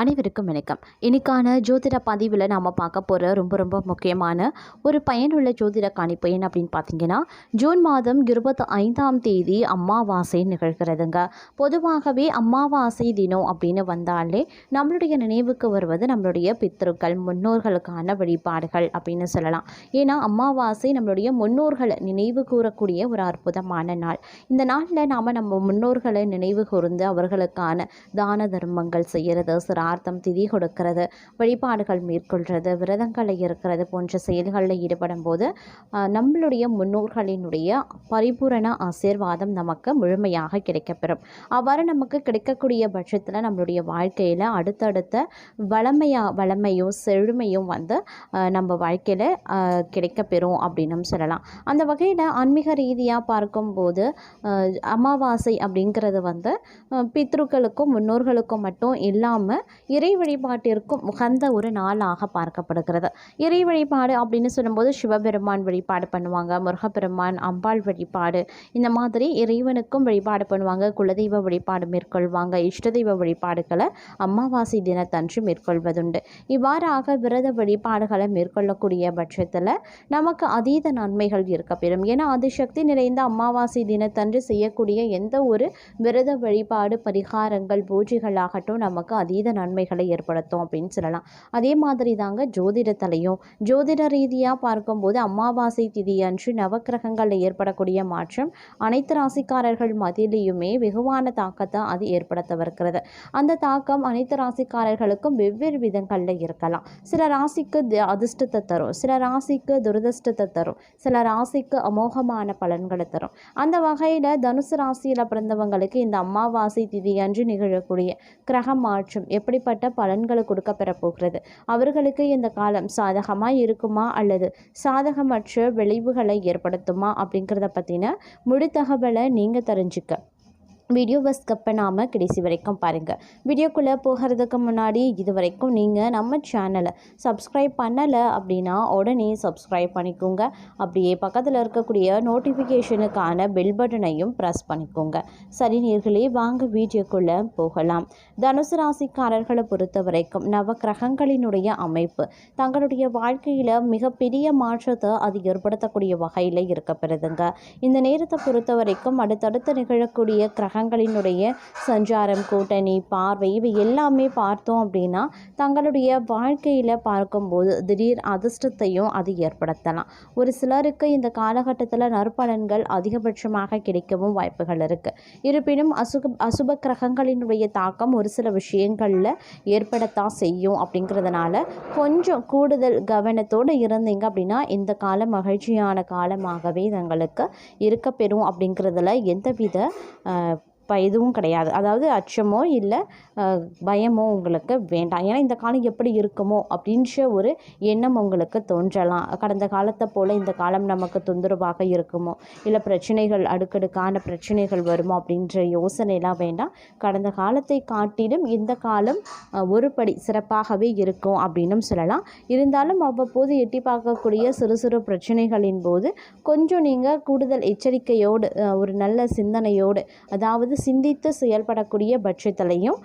அனைவருக்கும் வணக்கம். இன்னைக்கான ஜோதிட பதிவில் நாம் பார்க்க போகிற ரொம்ப ரொம்ப முக்கியமான ஒரு பயனுள்ள ஜோதிட கணிப்பு என்ன அப்படின்னு பார்த்தீங்கன்னா ஜூன் மாதம் இருபத்தி ஐந்தாம் தேதி அம்மாவாசை நிகழ்கிறதுங்க. பொதுவாகவே அம்மாவாசை தினம் அப்படின்னு வந்தாலே நம்மளுடைய நினைவுக்கு வருவது நம்மளுடைய பித்தர்கள் முன்னோர்களுக்கான வழிபாடுகள் அப்படின்னு சொல்லலாம். ஏன்னா அம்மாவாசை நம்மளுடைய முன்னோர்களை நினைவு கூறக்கூடிய ஒரு அற்புதமான நாள். இந்த நாளில் நாம் நம்ம முன்னோர்களை நினைவு கூர்ந்து அவர்களுக்கான தான தர்மங்கள் செய்கிறது பிரார்த்தம் திதி கொடுக்கிறது வழிபாடுகள் மேற்கொள்கிறது விரதங்களை இருக்கிறது போன்ற செயல்களில் ஈடுபடும் போது நம்மளுடைய முன்னோர்களினுடைய பரிபூரண ஆசீர்வாதம் நமக்கு முழுமையாக கிடைக்கப்பெறும். அவ்வாறு நமக்கு கிடைக்கக்கூடிய பட்சத்தில் நம்மளுடைய வாழ்க்கையில் அடுத்தடுத்த வளமையா வளமையும் செழுமையும் வந்து நம்ம வாழ்க்கையில் கிடைக்கப்பெறும் அப்படின்னும் சொல்லலாம். அந்த வகையில் ஆன்மீக ரீதியாக பார்க்கும்போது அமாவாசை அப்படிங்கிறது வந்து பித்ருக்களுக்கும் முன்னோர்களுக்கும் மட்டும் இல்லாமல் இறை வழிபாட்டிற்கும் உகந்த ஒரு நாளாக பார்க்கப்படுகிறது. இறை வழிபாடு அப்படின்னு சொல்லும்போது சிவபெருமான் வழிபாடு பண்ணுவாங்க முருகப்பெருமான் அம்பாள் வழிபாடு. இந்த மாதிரி இறைவனுக்கும் வழிபாடு பண்ணுவாங்க குலதெய்வ வழிபாடு மேற்கொள்வாங்க இஷ்ட தெய்வ வழிபாடுகளை அமாவாசை தினத்தன்று மேற்கொள்வதுண்டு. இவ்வாறாக விரத வழிபாடுகளை மேற்கொள்ளக்கூடிய பட்சத்தில் நமக்கு அதீத நன்மைகள் இருக்கப்பெறும் ஏன்னா அதிசக்தி நிறைந்த அமாவாசை தினத்தன்று செய்யக்கூடிய எந்த ஒரு விரத வழிபாடு பரிகாரங்கள் பூஜைகளாகட்டும் நமக்கு அதீத நன்மைகளை ஏற்படுத்தும் அப்படின்னு சொல்லலாம். அதே மாதிரி தாங்க ஜோதிடத்திலையும் ஜோதிட ரீதியாக பார்க்கும்போது அமாவாசை திதி அன்று நவக்கிரகங்களில் ஏற்படக்கூடிய மாற்றம் அனைத்து ராசிக்காரர்கள் மத்தியிலையுமே வெகுவான தாக்கத்தை அது ஏற்படுத்தவிருக்கிறது. அந்த தாக்கம் அனைத்து ராசிக்காரர்களுக்கும் வெவ்வேறு விதங்களில் இருக்கலாம். சில ராசிக்கு அதிர்ஷ்டத்தை தரும் சில ராசிக்கு துரதிர்ஷ்டத்தை தரும் சில ராசிக்கு அமோகமான பலன்களை தரும். அந்த வகையில் தனுசு ராசியில் பிறந்தவங்களுக்கு இந்த அமாவாசை திதி அன்று நிகழக்கூடிய கிரக மாற்றம் எப்படிப்பட்ட பலன்களை கொடுக்க பெறப்போகிறது? அவர்களுக்கு இந்த காலம் சாதகமாக இருக்குமா? அல்லது சாதகமற்ற விளைவுகளை ஏற்படுத்துமா? அப்படிங்கிறத பற்றின முழு தகவலை நீங்கள் தெரிஞ்சுக்க. வீடியோவை ஸ்கிப் பண்ணாமல் கடைசி வரைக்கும் பாருங்கள் வீடியோக்குள்ளே போகிறதுக்கு முன்னாடி இது வரைக்கும் நீங்கள் நம்ம சேனலை சப்ஸ்கிரைப் பண்ணலை அப்படின்னா உடனே சப்ஸ்கிரைப் பண்ணிக்கோங்க. அப்படியே பக்கத்தில் இருக்கக்கூடிய நோட்டிஃபிகேஷனுக்கான பெல் பட்டனையும் ப்ரெஸ் பண்ணிக்கோங்க. சரி நீர்களே வாங்க வீடியோக்குள்ளே போகலாம். தனுசு ராசிக்காரர்களை பொறுத்த வரைக்கும் நவக்கிரகங்களினுடைய அமைப்பு தங்களுடைய வாழ்க்கையில் மிகப்பெரிய மாற்றத்தை அது ஏற்படுத்தக்கூடிய வகையில் இருக்கப்படுதுங்க இந்த நேரத்தை பொறுத்த வரைக்கும் அடுத்தடுத்து நிகழக்கூடிய கிரக கிரகங்களினுடைய சஞ்சாரம் கூட்டணி பார்வை இவை எல்லாமே பார்த்தோம் அப்படின்னா தங்களுடைய வாழ்க்கையில் பார்க்கும்போது திடீர் அதிர்ஷ்டத்தையும் அது ஏற்படுத்தலாம். ஒரு சிலருக்கு இந்த காலகட்டத்தில் நற்பலன்கள் அதிகபட்சமாக கிடைக்கவும் வாய்ப்புகள் இருக்குது இருப்பினும் அசுக அசுப கிரகங்களினுடைய தாக்கம் ஒரு சில விஷயங்களில் ஏற்படத்தான் செய்யும் அப்படிங்கிறதுனால கொஞ்சம் கூடுதல் கவனத்தோடு இருந்தீங்க அப்படின்னா இந்த காலம் மகிழ்ச்சியான காலமாகவே தங்களுக்கு இருக்கப்பெறும் அப்படிங்கிறதுல எந்தவித இப்போ ப கிடையாது. அதாவது அச்சமோ இல்லை பயமோ உங்களுக்கு வேண்டாம். ஏன்னா இந்த காலம் எப்படி இருக்குமோ அப்படின்ற ஒரு எண்ணம் உங்களுக்கு தோன்றலாம். கடந்த காலத்தை போல் இந்த காலம் நமக்கு தொந்தரவாக இருக்குமோ? இல்லை பிரச்சனைகள் அடுக்கடுக்கான பிரச்சனைகள் வருமோ அப்படின்ற யோசனைலாம் வேண்டாம். கடந்த காலத்தை காட்டிலும் இந்த காலம் ஒருபடி ஒரு படி சிறப்பாகவே இருக்கும் அப்படின்னும் சொல்லலாம். இருந்தாலும் அவ்வப்போது எட்டி பார்க்கக்கூடிய சிறு சிறு பிரச்சனைகளின் போது கொஞ்சம் நீங்கள் கூடுதல் எச்சரிக்கையோடு ஒரு நல்ல சிந்தனையோடு அதாவது சிந்தித்து செயல்படக்கூடிய பட்சத்திலையும்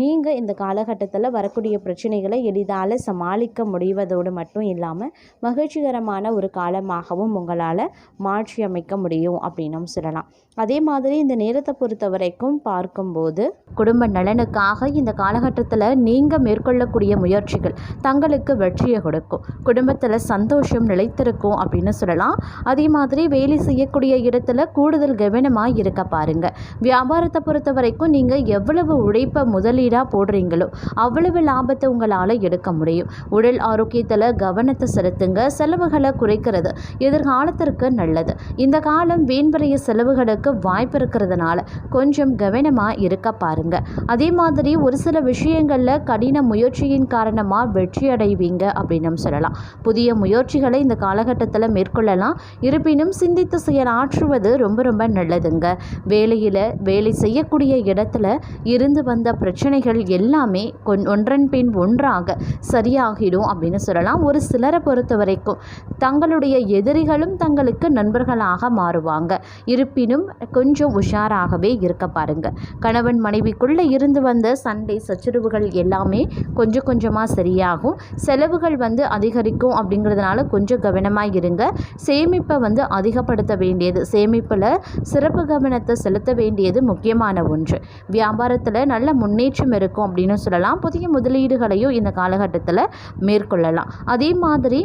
நீங்கள் இந்த காலகட்டத்தில் வரக்கூடிய பிரச்சனைகளை எளிதால் சமாளிக்க முடிவதோடு மட்டும் இல்லாமல் மகிழ்ச்சிகரமான ஒரு காலமாகவும் உங்களால் மாற்றி அமைக்க முடியும் அப்படின்னும் சொல்லலாம். அதே மாதிரி இந்த நேரத்தை பொறுத்த வரைக்கும் பார்க்கும்போது குடும்ப நலனுக்காக இந்த காலகட்டத்தில் நீங்கள் மேற்கொள்ளக்கூடிய முயற்சிகள் தங்களுக்கு வெற்றியை கொடுக்கும். குடும்பத்தில் சந்தோஷம் நிலைத்திருக்கும் அப்படின்னு சொல்லலாம். அதே மாதிரி வேலை செய்யக்கூடிய இடத்துல கூடுதல் கவனமாக இருக்க பாருங்க. வியாபாரத்தை பொறுத்த வரைக்கும் நீங்கள் எவ்வளவு உழைப்பை முதலீடாக போடுறீங்களோ அவ்வளவு லாபத்தை உங்களால் எடுக்க முடியும். உடல் ஆரோக்கியத்தில் கவனத்தை செலுத்துங்க. செலவுகளை குறைக்கிறது எதிர்காலத்திற்கு நல்லது. இந்த காலம் வீண்வரைய செலவுகளுக்கு வாய்ப்பு இருக்கிறதுனால கொஞ்சம் கவனமாக இருக்க பாருங்க. அதே மாதிரி ஒரு சில விஷயங்களில் கடின முயற்சியின் காரணமாக வெற்றி அடைவீங்க அப்படின்னு சொல்லலாம். புதிய முயற்சிகளை இந்த காலகட்டத்தில் மேற்கொள்ளலாம். இருப்பினும் சிந்தித்து செயலாற்றுவது ரொம்ப ரொம்ப நல்லதுங்க. வேலையில் வேலை செய்யக்கூடிய இடத்துல இருந்து வந்த பிரச்சனைகள் எல்லாமே கொன் ஒன்றன் பின் ஒன்றாக சரியாகிடும் அப்படின்னு சொல்லலாம். ஒரு சிலரை பொறுத்த வரைக்கும் தங்களுடைய எதிரிகளும் தங்களுக்கு நண்பர்களாக மாறுவாங்க. இருப்பினும் கொஞ்சம் உஷாராகவே இருக்க பாருங்க. கணவன் மனைவிக்குள்ளே இருந்து வந்த சண்டை சச்சரவுகள் எல்லாமே கொஞ்சம் கொஞ்சமாக சரியாகும். செலவுகள் வந்து அதிகரிக்கும் அப்படிங்கிறதுனால கொஞ்சம் கவனமாக இருங்க. சேமிப்பை வந்து அதிகப்படுத்த வேண்டியது. சேமிப்பில் சிறப்பு கவனத்தை செலுத்த வேண்டியது முக்கியமான ஒன்று. வியாபாரத்தில் நல்ல முன்னேற்றம் இருக்கும் அப்படின்னு சொல்லலாம். புதிய முதலீடுகளையும் இந்த காலகட்டத்தில் மேற்கொள்ளலாம். அதே மாதிரி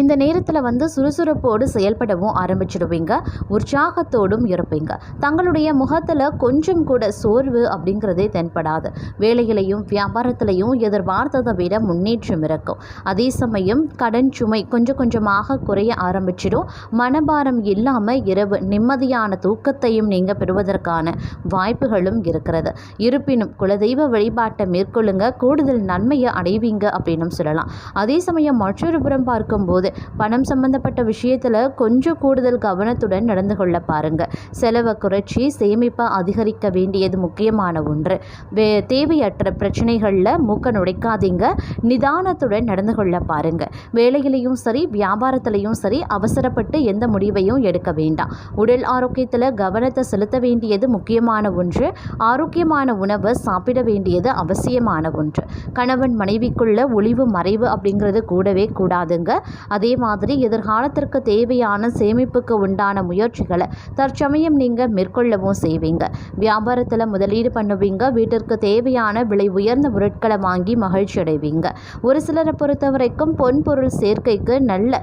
இந்த நேரத்தில் வந்து சுறுசுறுப்போடு செயல்படவும் ஆரம்பிச்சிடுவீங்க. உற்சாகத்தோடும் இருப்பீங்க. தங்களுடைய முகத்தில் கொஞ்சம் கூட சோர்வு அப்படிங்கிறதே தென்படாது. வேலையிலையும் வியாபாரத்திலையும் எதிர்பார்த்ததை விட முன்னேற்றம் இருக்கும். அதே சமயம் கடன் சுமை கொஞ்சம் கொஞ்சமாக குறைய ஆரம்பிச்சிடும். மனபாரம் இல்லாமல் இரவு நிம்மதியான தூக்கத்தையும் நீங்கள் பெறுவதற்கான வாய்ப்புகளும் இருக்கிறது. இருப்பினும் குலதெய்வ வழிபாட்டை மேற்கொள்ளுங்க. கூடுதல் நன்மையை அடைவீங்க அப்படின்னு சொல்லலாம். அதே சமயம் மற்றொரு புறம் பார்க்கும்போது பணம் சம்பந்தப்பட்ட விஷயத்தில் கொஞ்சம் கூடுதல் கவனத்துடன் நடந்து கொள்ள பாருங்க. செலவை குறைச்சி சேமிப்பை அதிகரிக்க வேண்டியது முக்கியமான ஒன்று. வே தேவையற்ற பிரச்சனைகளில் மூக்க நுழைக்காதீங்க. நிதானத்துடன் நடந்து கொள்ள பாருங்க. வேலையிலையும் சரி வியாபாரத்திலையும் சரி அவசரப்பட்டு எந்த முடிவையும் எடுக்க வேண்டாம். உடல் ஆரோக்கியத்தில் கவனத்தை செலுத்த வேண்டியது முக்கியமான ஒன்று. ஆரோக்கியமான உணவை சாப்பிட வேண்டியது அவசியமான ஒன்று. கணவன் மனைவிக்குள்ள ஒளிவு மறைவு அப்படிங்கிறது கூடவே கூடாதுங்க. அதே மாதிரி எதிர்காலத்திற்கு தேவையான சேமிப்புக்கு உண்டான முயற்சிகளை தற்சமயம் நீங்கள் மேற்கொள்ளவும் செய்வீங்க. வியாபாரத்தில் முதலீடு பண்ணுவீங்க. வீட்டிற்கு தேவையான விலை உயர்ந்த பொருட்களை வாங்கி மகிழ்ச்சி அடைவீங்க. ஒரு சிலரை பொறுத்த வரைக்கும் பொன்பொருள் சேர்க்கைக்கு நல்ல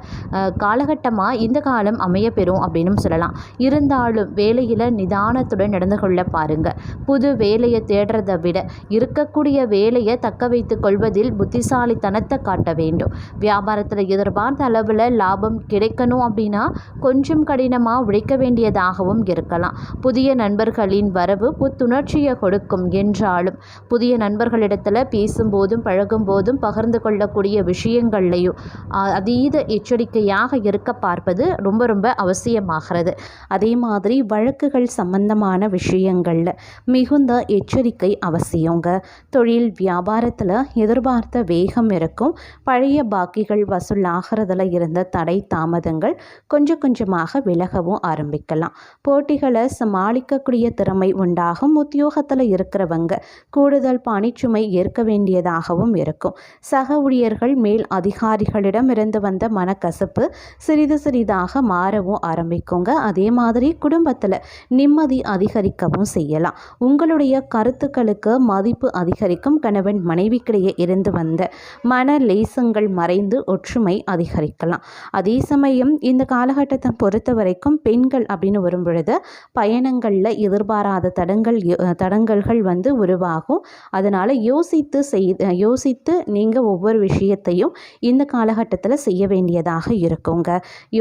காலகட்டமாக இந்த காலம் அமைய பெறும் அப்படின்னு சொல்லலாம். இருந்தாலும் வேலையில் நிதானத்துடன் நடந்து கொள்ள பாருங்க. புது வேலையை தேடுறதை விட இருக்கக்கூடிய வேலையை தக்க வைத்து கொள்வதில் புத்திசாலித்தனத்தை காட்ட வேண்டும். வியாபாரத்தில் எதிர்பார்த்து அளவில் லாபம் கிடைக்கணும் அப்படின்னா கொஞ்சம் கடினமாக உழைக்க வேண்டியதாகவும் இருக்கலாம். புதிய நண்பர்களின் வரவு புத்துணர்ச்சியை கொடுக்கும் என்றாலும் புதிய நண்பர்களிடத்தில் பேசும்போதும் பழகும்போதும் பகிர்ந்து கொள்ளக்கூடிய விஷயங்கள்லையும் அதீத எச்சரிக்கையாக இருக்க பார்ப்பது ரொம்ப ரொம்ப அவசியமாகிறது. அதே மாதிரி வழக்குகள் சம்பந்தமான விஷயங்களில் மிகுந்த எச்சரிக்கை அவசியங்க. தொழில் வியாபாரத்தில் எதிர்பார்த்த வேகம் இருக்கும். பழைய பாக்கிகள் வசூலாகிறதுல இருந்த தடை தாமதங்கள் கொஞ்சம் கொஞ்சமாக விலகவும் ஆரம்பிக்கலாம். போட்டிகளை சமாளிக்கக்கூடிய திறமை உண்டாகும். உத்தியோகத்தில் இருக்கிறவங்க கூடுதல் பணிச்சுமை ஏற்க வேண்டியதாகவும் இருக்கும். சக ஊழியர்கள் மேல் அதிகாரிகளிடம் இருந்து வந்த மனக்கசப்பு சிறிது சிறிதாக மாறவும் ஆரம்பிக்குங்க. அதே மாதிரி குடும்பத்தில் நிம்மதி அதிகரிக்கவும் செய்யலாம். உங்களுடைய கருத்துக்களுக்கு மதிப்பு அதிகரிக்கும். கணவன் மனைவிக்கிடையே இருந்து வந்த மன லேசங்கள் மறைந்து ஒற்றுமை அதிகரிக்கலாம் அதே சமயம் இந்த காலகட்டத்தை பொறுத்த வரைக்கும் பெண்கள் அப்படின்னு வரும் பொழுது பயணங்களில் எதிர்பாராத தடங்கள் தடங்கல்கள் வந்து உருவாகும். அதனால் யோசித்து செய் யோசித்து நீங்கள் ஒவ்வொரு விஷயத்தையும் இந்த காலகட்டத்தில் செய்ய வேண்டியதாக இருக்குங்க.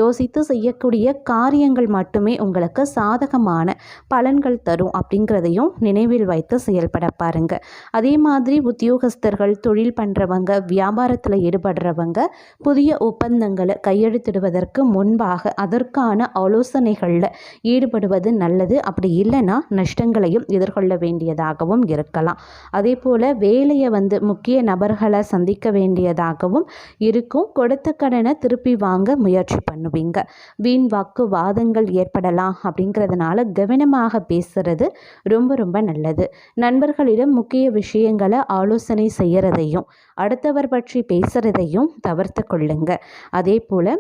யோசித்து செய்யக்கூடிய காரியங்கள் மட்டுமே உங்களுக்கு சாதகமான பலன்கள் தரும் அப்படிங்கிறதையும் நினைவில் வைத்து செயல்பட பாருங்க. அதே மாதிரி உத்தியோகஸ்தர்கள் தொழில் பண்ணுறவங்க வியாபாரத்தில் ஈடுபடுறவங்க புதிய ஒப்பந்தங்களை கையெழுத்திடுவதற்கு முன்பாக அதற்கான ஆலோசனைகளில் ஈடுபடுவது நல்லது. அப்படி இல்லைன்னா நஷ்டங்களையும் எதிர்கொள்ள வேண்டியதாகவும் இருக்கலாம். அதே போல் வேலையை வந்து முக்கிய நபர்களை சந்திக்க வேண்டியதாகவும் இருக்கும். கொடுத்த கடனை திருப்பி வாங்க முயற்சி பண்ணுவீங்க. வீண் வாக்கு வாதங்கள் ஏற்படலாம் அப்படிங்கிறதுனால கவனமாக பேசுறது ரொம்ப ரொம்ப நல்லது. நண்பர்களிடம் முக்கிய விஷயங்களை ஆலோசனை செய்கிறதையும் அடுத்தவர் பற்றி பேசுகிறதையும் தவிர்த்து கொள்ளுங்க. அதே போல்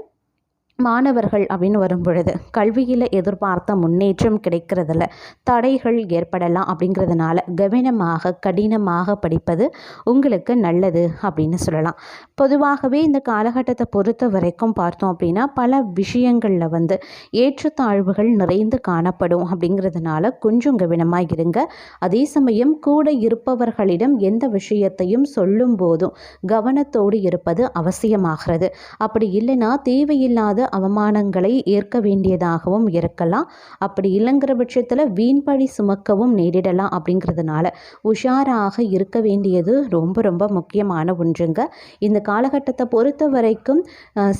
மாணவர்கள் அப்படின்னு வரும் பொழுது கல்வியில் எதிர்பார்த்த முன்னேற்றம் கிடைக்கிறதில்ல தடைகள் ஏற்படலாம் அப்படிங்கிறதுனால கவனமாக கடினமாக படிப்பது உங்களுக்கு நல்லது அப்படின்னு சொல்லலாம். பொதுவாகவே இந்த காலகட்டத்தை பொறுத்த வரைக்கும் பார்த்தோம் அப்படின்னா பல விஷயங்களில் வந்து ஏற்றத்தாழ்வுகள் நிறைந்து காணப்படும் அப்படிங்கிறதுனால கொஞ்சம் கவனமாக இருங்க. அதே சமயம் கூட இருப்பவர்களிடம் எந்த விஷயத்தையும் சொல்லும் போதும் கவனத்தோடு இருப்பது அவசியமாகிறது. அப்படி இல்லைன்னா தேவையில்லாத அவமானங்களை ஏற்க வேண்டியதாகவும் இருக்கலாம். அப்படி இல்லைங்கிற பட்சத்தில் வீண்பழி சுமக்கவும் நேரிடலாம் அப்படிங்கிறதுனால உஷாராக இருக்க வேண்டியது ரொம்ப ரொம்ப முக்கியமான ஒன்றுங்க. இந்த காலகட்டத்தை பொறுத்த வரைக்கும்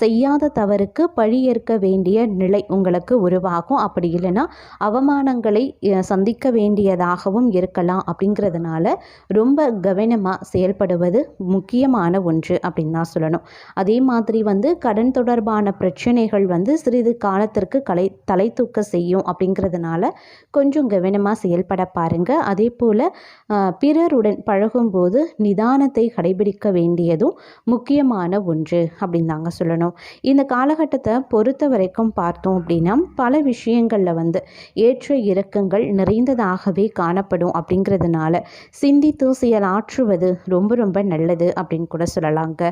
செய்யாத தவறுக்கு பழி ஏற்க வேண்டிய நிலை உங்களுக்கு உருவாகும். அப்படி இல்லைன்னா அவமானங்களை சந்திக்க வேண்டியதாகவும் இருக்கலாம் அப்படிங்கிறதுனால ரொம்ப கவனமாக செயல்படுவது முக்கியமான ஒன்று அப்படின்னு தான் சொல்லணும். அதே மாதிரி வந்து கடன் தொடர்பான பிரச்சனை பிரச்சனைகள் வந்து சிறிது காலத்திற்கு கலை தலை தூக்க செய்யும் அப்படிங்கிறதுனால கொஞ்சம் கவனமாக செயல்பட பாருங்கள் அதே போல் பிறருடன் பழகும்போது நிதானத்தை கடைபிடிக்க வேண்டியதும் முக்கியமான ஒன்று அப்படின்னு தாங்க சொல்லணும். இந்த காலகட்டத்தை பொறுத்த வரைக்கும் பார்த்தோம் அப்படின்னா பல விஷயங்களில் வந்து ஏற்ற இறக்கங்கள் நிறைந்ததாகவே காணப்படும் அப்படிங்கிறதுனால சிந்தித்து செயலாற்றுவது ரொம்ப ரொம்ப நல்லது அப்படின்னு கூட சொல்லலாங்க.